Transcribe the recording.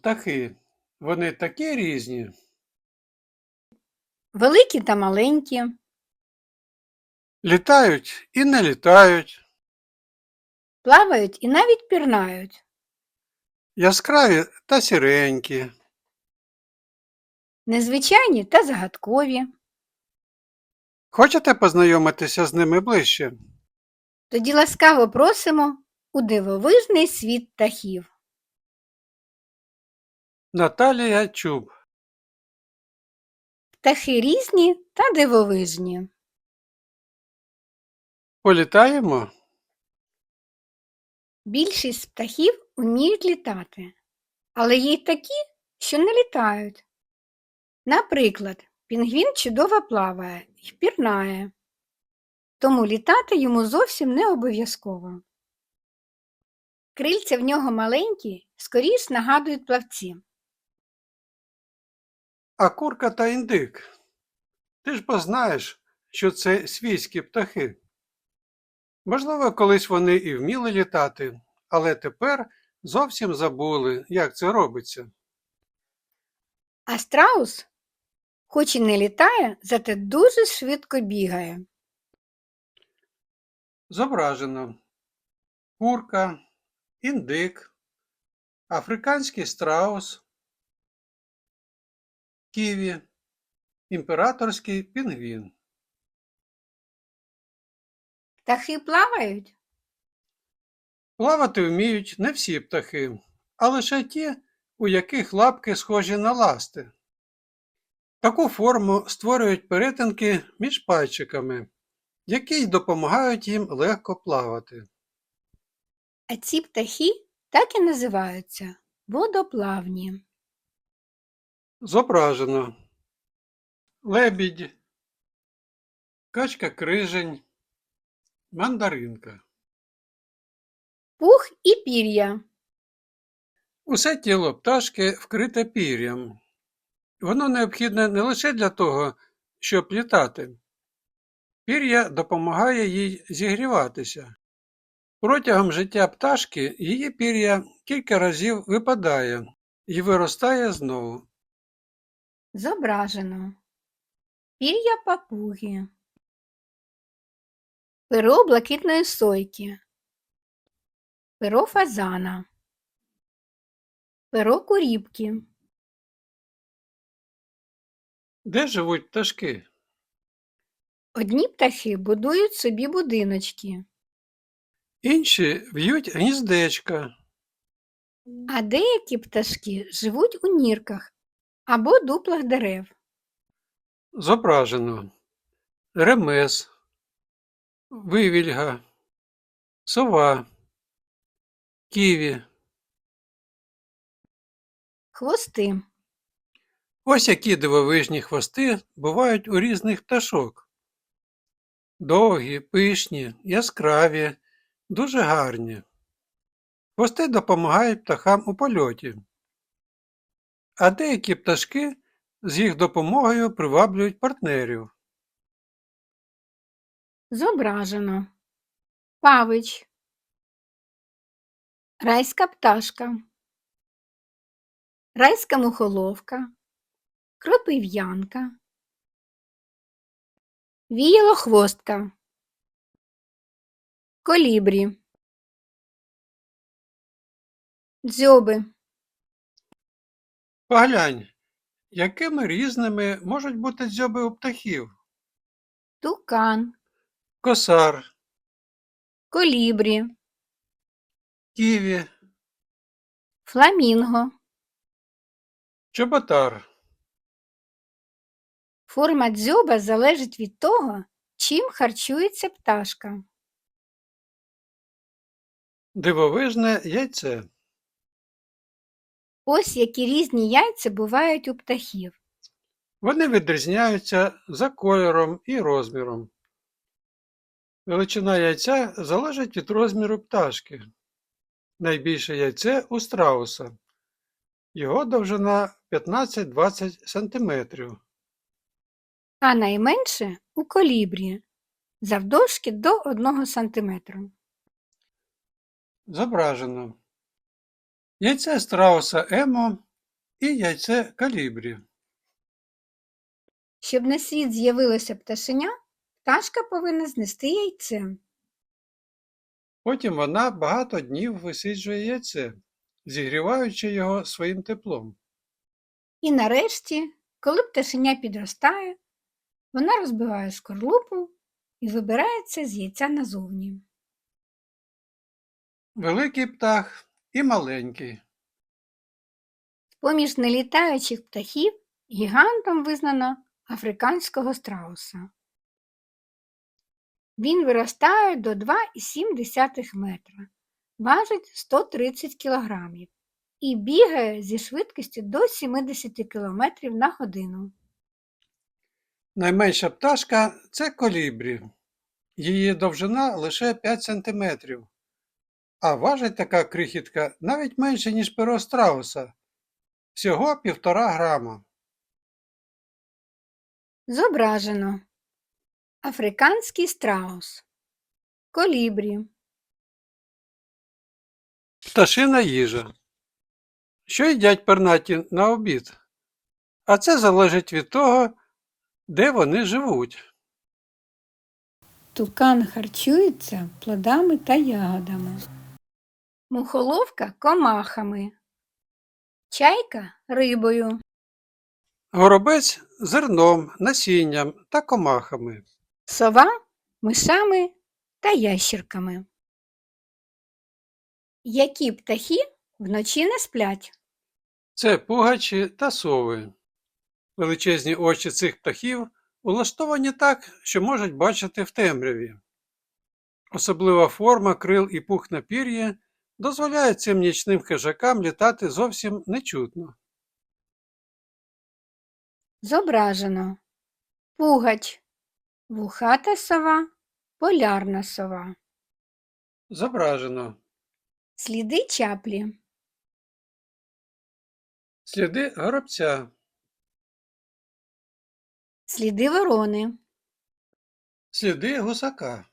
Птахи. Вони такі різні. великі та маленькі, Літають і не літають, плавають і навіть пірнають, яскраві та сіренькі. незвичайні та загадкові. Хочете познайомитися з ними ближче? Тоді ласкаво просимо у дивовижний світ птахів. Наталія Чуб. Птахи різні та дивовижні. Політаємо? Більшість птахів вміють літати, але є й такі, що не літають. Наприклад, пінгвін чудово плаває і пірнає, тому літати йому зовсім не обов'язково. Крильця в нього маленькі, скоріш нагадують плавці. А курка та індик. Ти ж бо знаєш, що це свійські птахи. Можливо, колись вони і вміли літати, але тепер зовсім забули, як це робиться. А страус, хоч і не літає, зате дуже швидко бігає. Зображено курка, індик, африканський страус, ківі, імператорський пінгвін. Птахи плавають? Плавати вміють не всі птахи, а лише ті, у яких лапки схожі на ласти. Таку форму створюють перетинки між пальчиками, які й допомагають їм легко плавати. А ці птахи так і називаються водоплавні. Зображено лебідь, качка крижень, мандаринка. Пух і пір'я. Усе тіло пташки вкрите пір'ям. Воно необхідне не лише для того, щоб літати. Пір'я допомагає їй зігріватися. Протягом життя пташки її пір'я кілька разів випадає і виростає знову. Зображено. Пір'я папуги. Перо блакитної сойки. Перо фазана. Перо куріпки. Де живуть пташки? Одні птахи будують собі будиночки, Інші в'ють гніздечка. а деякі пташки живуть у нірках або дуплах дерев. Зображено ремес, вивільга, сова, ківі. Хвости. Ось які дивовижні хвости бувають у різних пташок. Довгі, пишні, яскраві, дуже гарні. Хвости допомагають птахам у польоті. А деякі пташки з їх допомогою приваблюють партнерів. Зображено. Павич. Райська пташка. Райська мухоловка. Кропив'янка. Віялохвостка. Колібрі. Дзьоби. Поглянь, якими різними можуть бути дзьоби у птахів. Тукан. Косар, Колібрі. ківі, Фламінго. чоботар. Форма дзьоба залежить від того, чим харчується пташка. Дивовижне яйце. Ось які різні яйця бувають у птахів. Вони відрізняються за кольором і розміром. Величина яйця залежить від розміру пташки. Найбільше яйце у страуса. Його довжина 15-20 см. а найменше у колібрі завдовжки до 1 см. Зображено. Яйце страуса Емо і яйце калібрі. Щоб на світ з'явилося пташеня, пташка повинна знести яйце. Потім вона багато днів висиджує яйце, зігріваючи його своїм теплом. І нарешті, коли пташеня підростає, вона розбиває скорлупу і вибирається з яйця назовні. Великий птах і маленький. З-поміж нелітаючих птахів гігантом визнано африканського страуса. Він виростає до 2,7 метра, важить 130 кілограмів і бігає зі швидкістю до 70 км на годину. Найменша пташка це колібрі. Її довжина лише 5 см, а важить така крихітка навіть менше, ніж перо страуса всього півтора грама. Зображено Африканський страус, колібрі, Пташина їжа. Що їдять пернаті на обід? А це залежить від того, де вони живуть. Тукан харчується плодами та ягодами. Мухоловка комахами. Чайка рибою. Горобець зерном, насінням та комахами. Сова мишами та ящірками. Які птахи вночі не сплять? Це пугачі та сови. Величезні очі цих птахів улаштовані так, що можуть бачити в темряві. Особлива форма крил і пух на пір'ї дозволяє цим нічним хижакам літати зовсім нечутно. Зображено Пугач, вухата сова, полярна сова. Зображено Сліди чаплі. сліди горобця, Сліди ворони. сліди гусака,